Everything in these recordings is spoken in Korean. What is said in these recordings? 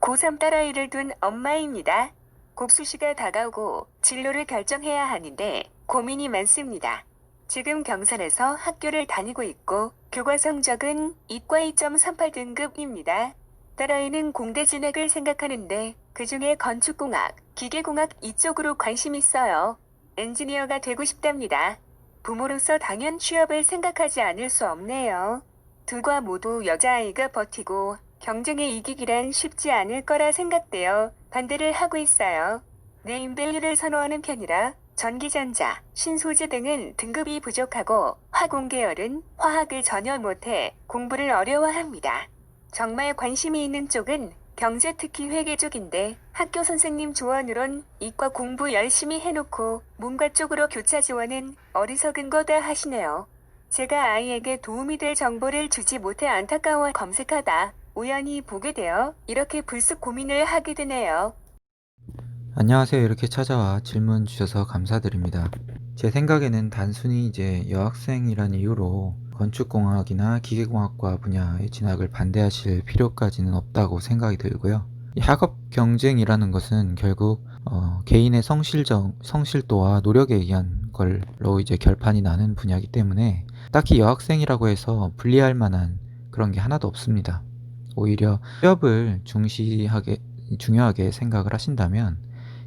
고3 딸아이를 둔 엄마입니다. 곡수시가 다가오고 진로를 결정해야 하는데 고민이 많습니다. 지금 경산에서 학교를 다니고 있고 교과 성적은 이과 2.38등급입니다. 딸아이는 공대 진학을 생각하는데 그중에 건축공학, 기계공학 이쪽으로 관심 있어요. 엔지니어가 되고 싶답니다. 부모로서 당연 취업을 생각하지 않을 수 없네요. 둘과 모두 여자아이가 버티고 경쟁에 이기기란 쉽지 않을 거라 생각되어 반대를 하고 있어요. 네임밸류를 선호하는 편이라 전기전자, 신소재 등은 등급이 부족하고 화공 계열은 화학을 전혀 못해 공부를 어려워합니다. 정말 관심이 있는 쪽은 경제 특히 회계 쪽인데 학교 선생님 조언으론 이과 공부 열심히 해놓고 문과 쪽으로 교차 지원은 어리석은 거다 하시네요. 제가 아이에게 도움이 될 정보를 주지 못해 안타까워 검색하다 우연히 보게 되어 이렇게 불쑥 고민을 하게 되네요. 안녕하세요. 이렇게 찾아와 질문 주셔서 감사드립니다. 제 생각에는 단순히 이제 여학생이란 이유로 건축공학이나 기계공학과 분야의 진학을 반대하실 필요까지는 없다고 생각이 들고요. 이 학업 경쟁이라는 것은 결국 어, 개인의 성실정, 성실도와 노력에 의한 걸로 이제 결판이 나는 분야이기 때문에 딱히 여학생이라고 해서 분리할 만한 그런 게 하나도 없습니다. 오히려 취업을 중시하게 중요하게 생각을 하신다면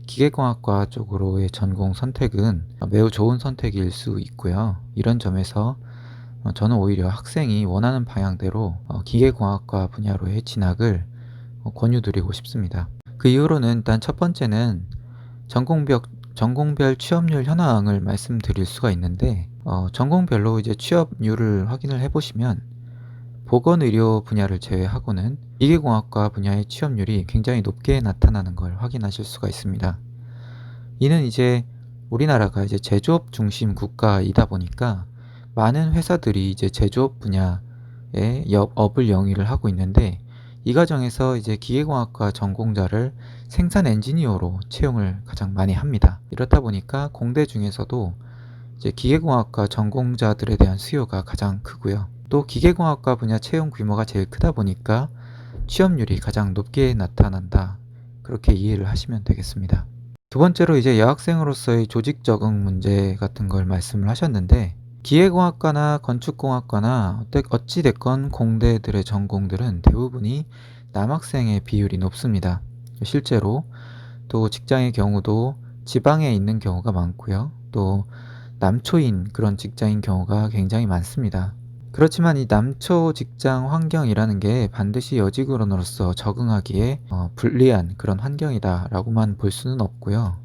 기계공학과 쪽으로의 전공 선택은 매우 좋은 선택일 수 있고요. 이런 점에서 어, 저는 오히려 학생이 원하는 방향대로 어, 기계공학과 분야로의 진학을 어, 권유드리고 싶습니다. 그 이유로는 일단 첫 번째는 전공별, 전공별 취업률 현황을 말씀드릴 수가 있는데 어, 전공별로 이제 취업률을 확인을 해보시면 보건의료 분야를 제외하고는 기계공학과 분야의 취업률이 굉장히 높게 나타나는 걸 확인하실 수가 있습니다. 이는 이제 우리나라가 이제 제조업 중심 국가이다 보니까 많은 회사들이 이제 제조업 분야의 업- 업을 영위를 하고 있는데 이 과정에서 이제 기계공학과 전공자를 생산 엔지니어로 채용을 가장 많이 합니다. 이렇다 보니까 공대 중에서도 이제 기계공학과 전공자들에 대한 수요가 가장 크고요. 또 기계공학과 분야 채용 규모가 제일 크다 보니까 취업률이 가장 높게 나타난다. 그렇게 이해를 하시면 되겠습니다. 두 번째로 이제 여학생으로서의 조직 적응 문제 같은 걸 말씀을 하셨는데 기계공학과나 건축공학과나 어찌됐건 공대들의 전공들은 대부분이 남학생의 비율이 높습니다. 실제로 또 직장의 경우도 지방에 있는 경우가 많고요. 또 남초인 그런 직장인 경우가 굉장히 많습니다. 그렇지만 이 남초 직장 환경이라는 게 반드시 여직원으로서 적응하기에 어, 불리한 그런 환경이다라고만 볼 수는 없고요.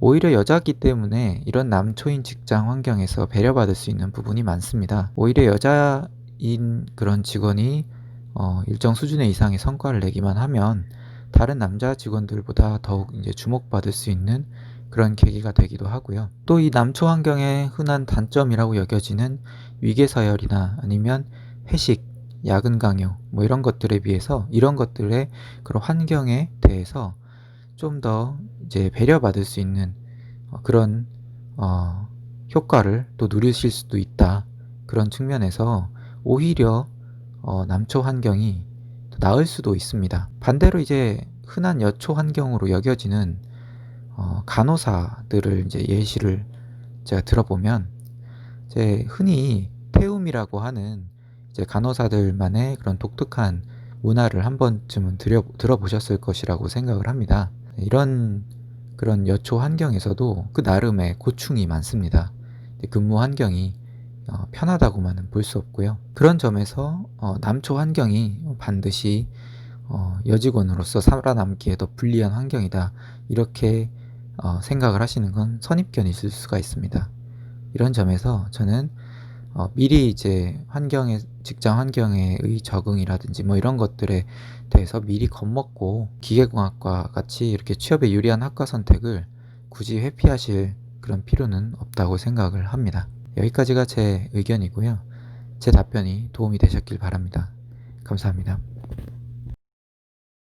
오히려 여자기 때문에 이런 남초인 직장 환경에서 배려받을 수 있는 부분이 많습니다. 오히려 여자인 그런 직원이 어, 일정 수준의 이상의 성과를 내기만 하면 다른 남자 직원들보다 더욱 이제 주목받을 수 있는 그런 계기가 되기도 하고요. 또 이 남초 환경의 흔한 단점이라고 여겨지는 위계서열이나 아니면 회식, 야근 강요 뭐 이런 것들에 비해서 이런 것들의 그런 환경에 대해서 좀 더 이제 배려받을 수 있는 어, 그런 어, 효과를 또 누리실 수도 있다. 그런 측면에서 오히려 어, 남초 환경이 더 나을 수도 있습니다. 반대로 이제 흔한 여초 환경으로 여겨지는 어, 간호사들을 이제 예시를 제가 들어보면 이제 흔히 태움이라고 하는 이제 간호사들만의 그런 독특한 문화를 한 번쯤은 들여, 들어보셨을 것이라고 생각을 합니다. 이런 그런 여초 환경에서도 그 나름의 고충이 많습니다. 근무 환경이 어, 편하다고만은 볼 수 없고요. 그런 점에서 어, 남초 환경이 반드시 어, 여직원으로서 살아남기에 더 불리한 환경이다. 이렇게 어, 생각을 하시는 건 선입견이 있을 수가 있습니다. 이런 점에서 저는 어, 미리 이제 환경에 직장 환경에의 적응이라든지 뭐 이런 것들에 대해서 미리 겁먹고 기계공학과 같이 이렇게 취업에 유리한 학과 선택을 굳이 회피하실 그런 필요는 없다고 생각을 합니다. 여기까지가 제 의견이고요. 제 답변이 도움이 되셨길 바랍니다. 감사합니다.